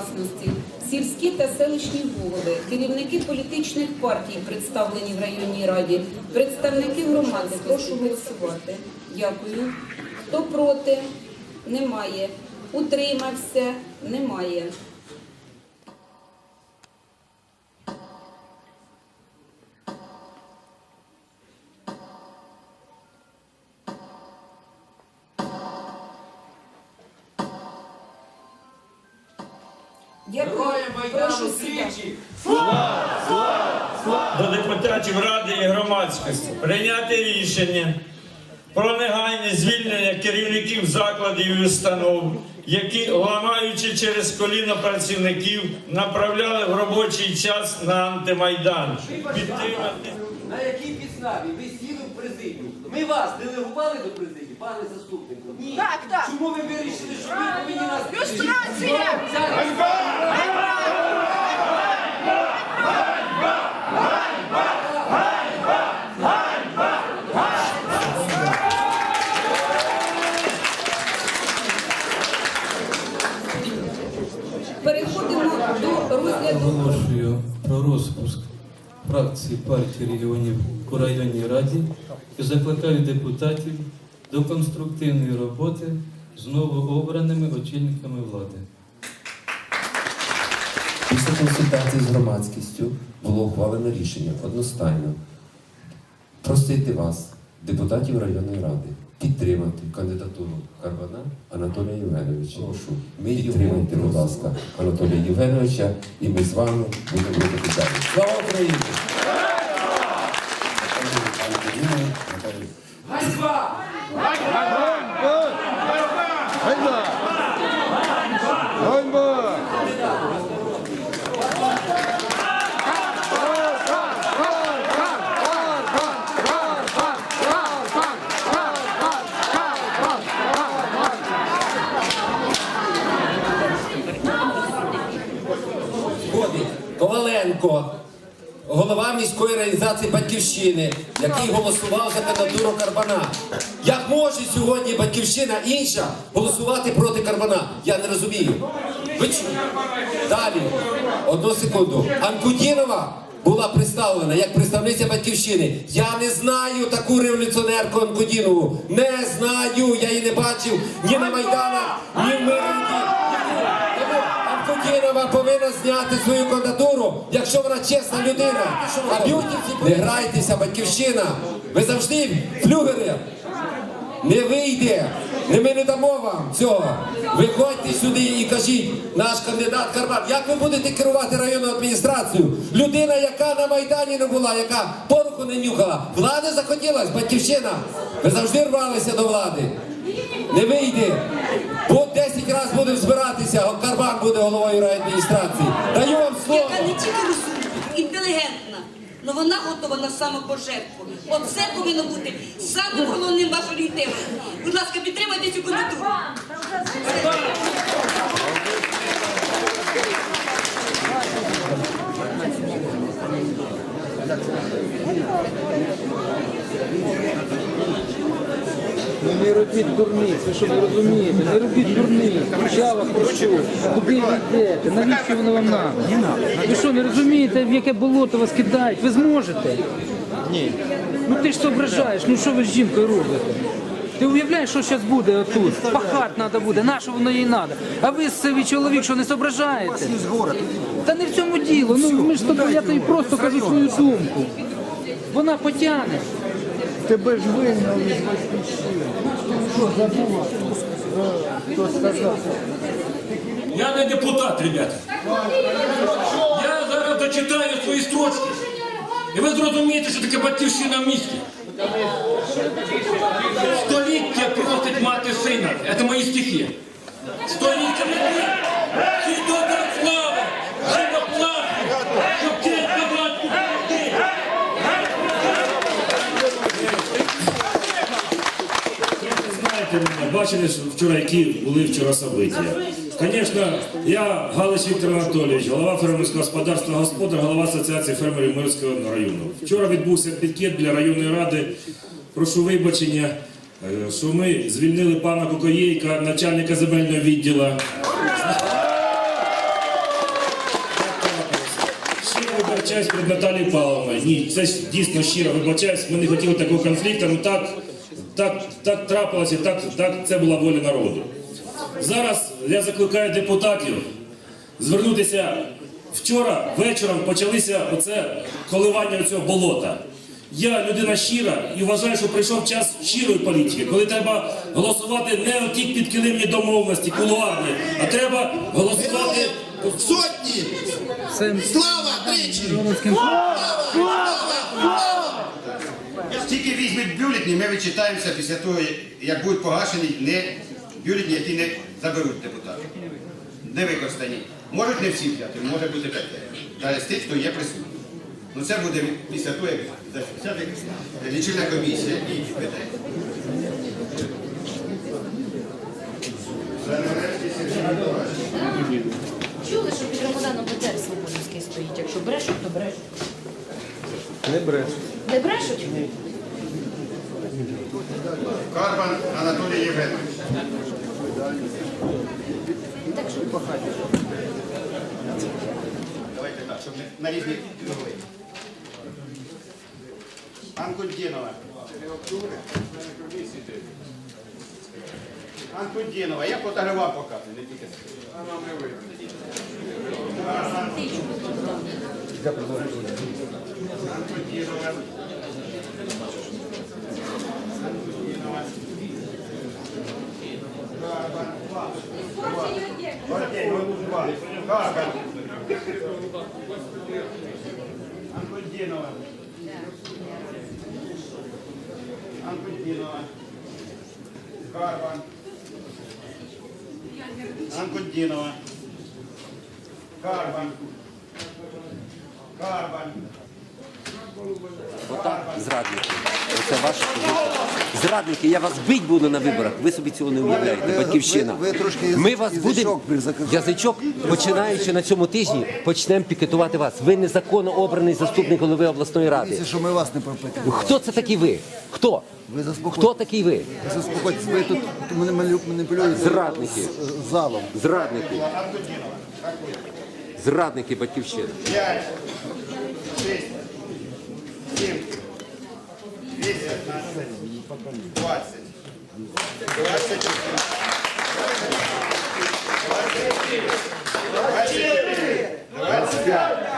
власності, сільські та селищні голови, керівники політичних партій, представлені в районній раді, представники громади. Прошу голосувати. Дякую. Хто проти? Немає. Утримався? Немає. Дякую. Прошу сідати. до депутатів ради і громадськості прийняти рішення про негайне звільнення керівників закладів і установ, які, ламаючи через коліно працівників, направляли в робочий час на антимайдан. Підтримати. На якій підставі ви сіли в президію? Ми вас делегували до президії, пане заступнику? Ні. Так, так. Чому ви вирішили, що ви повинні нас... Люстрація! Переходимо до розгляду. Оголошую про розпуск фракції партії регіонів у районній раді і закликаю депутатів до конструктивної роботи з новообраними очільниками влади. Після консультацій з громадськістю було ухвалено рішення одностайно просити вас, депутатів районної ради, підтримати кандидатуру Карбана Анатолія Євгеновича. Прошу, ми підтримайте, будь ласка, Анатолія Євгеновича, і ми з вами будемо далі. Слава Україні! Vai, vai, vai. Міської організації Батьківщини, який голосував за кандидатуру Карбана. Як може сьогодні Батьківщина інша голосувати проти Карбана? Я не розумію. Ви Далі, одну секунду. Анкудінова була представлена як представниця Батьківщини. Я не знаю таку революціонерку Анкудінову. Не знаю. Я її не бачив ні на Майданах, ні в. Тому Анкудінова повинна зняти свою чесна людина. А не грайтеся, батьківщина. Ви завжди флюгери. Не вийде. Не ми не дамо вам цього. Виходьте сюди і кажіть, наш кандидат Карбат, як ви будете керувати районною адміністрацією? Людина, яка на Майдані не була, яка пороху не нюхала. Влади захотілась, батьківщина. Ви завжди рвалися до влади. Не вийде. Бо 10 разів будемо збиратися, а Карбан буде головою райадміністрації. Даю вам слово. Яка не тільки розумна, інтелігентна, але вона готова на самопожертву. Оце повинно бути самим головним вашим орієнтиром. Будь ласка, підтримайте цю кандидатуру. Ну не робіть дурниць, ви що не розумієте? Не робіть дурниць. Я вас прошу. Куди ви йдете? Навіщо воно вам треба? Ви що, не розумієте, в яке болото вас кидають? Ви зможете? Ні. Ну ти ж зображаєш, ну що ви з жінкою робите? Ти уявляєш, що зараз буде тут? Пахати треба буде, на що воно їй треба? А ви свій чоловік, що не зображаєте? Та не в цьому діло. Ну ми ж тобі, я тобі просто кажу свою думку. Вона потягне. Тебе ж вигнали з батьківщини. Що забула? Е, Хто сказав? Я не депутат, ребята. Я зараз дочитаю свої строчки. І ви зрозумієте, що таке батьківщина в місті. Століття просить мати сина. Це мої стихи. Століття не Всі добра слава, живо плачу, щоб честь на батьку прийти. Знаєте мене, бачили вчора, які були вчора события. Звісно, я Галич Віктор Анатолійович, голова фермерського господарства господар, голова Асоціації фермерів Мирського району. Вчора відбувся пікет для районної ради. Прошу вибачення, е, що ми звільнили пана Кокоєйка, начальника земельного відділу. Вибачаюсь перед Наталією Павловною. Ні, це дійсно щиро вибачаюсь. Ми не хотіли такого конфлікту, ну так, так, так трапилося, так, так це була воля народу. Зараз я закликаю депутатів звернутися. Вчора вечором почалися оце коливання цього болота. Я людина щира і вважаю, що прийшов час щирої політики, коли треба голосувати не оті підкилимні домовленості, кулуарні, а треба голосувати Сотні! Слава тричі! Мироновським Тільки візьмуть бюлетні, ми відчитаємося після того, як будуть погашені не бюлетні, які не заберуть депутати. Не використані. Можуть не всі взяти, може бути таке. Та з тих, хто є присутній. Ну це буде після того, як зафіксати лічильна комісія і підведе. Чули, що під Рамаданом Петер Свободівський стоїть. Якщо брешуть, то брешуть. не брешуть. Не брешуть? Карбан Анатолій Євгенович. Так що Давайте так, щоб не- на різні круги. Анкудінова. Анкудінова. Я фотографував показую, не тільки. Анкудінова. Карбан. Анкудінова. Анкудінова. Карбан. Анкудінова. Карбан. Карбан. Отак, зрадники. Це ваша позиція. Зрадники, я вас бить буду на виборах. Ви собі цього не уявляєте. Батьківщина. ви- ви трошки Ми вас язичок будемо язичок, починаючи на цьому тижні, почнемо пікетувати вас. Ви незаконно обраний заступник голови обласної ради. Дивіться, що ми вас не пропитали. Хто це такий ви? Хто? Ви заспокойтесь. Хто такий ви? Ви заспокойтесь. Ви тут мене малю- маніпулюєте Зрадники. з- з залом. Зрадники. Зрадники батьківщини. 5, 6, 7, 8, 20, 21, 24, 25.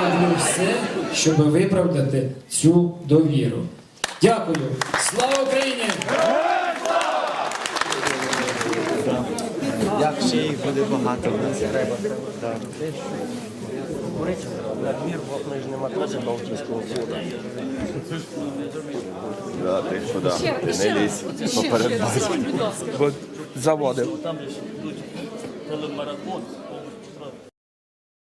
Зроблю все, щоб виправдати цю довіру. Дякую. Слава Україні! Як ще їх буде багато в нас треба. Да, ти сюди. Не лізь. Заводив. Там йдуть телемарафон.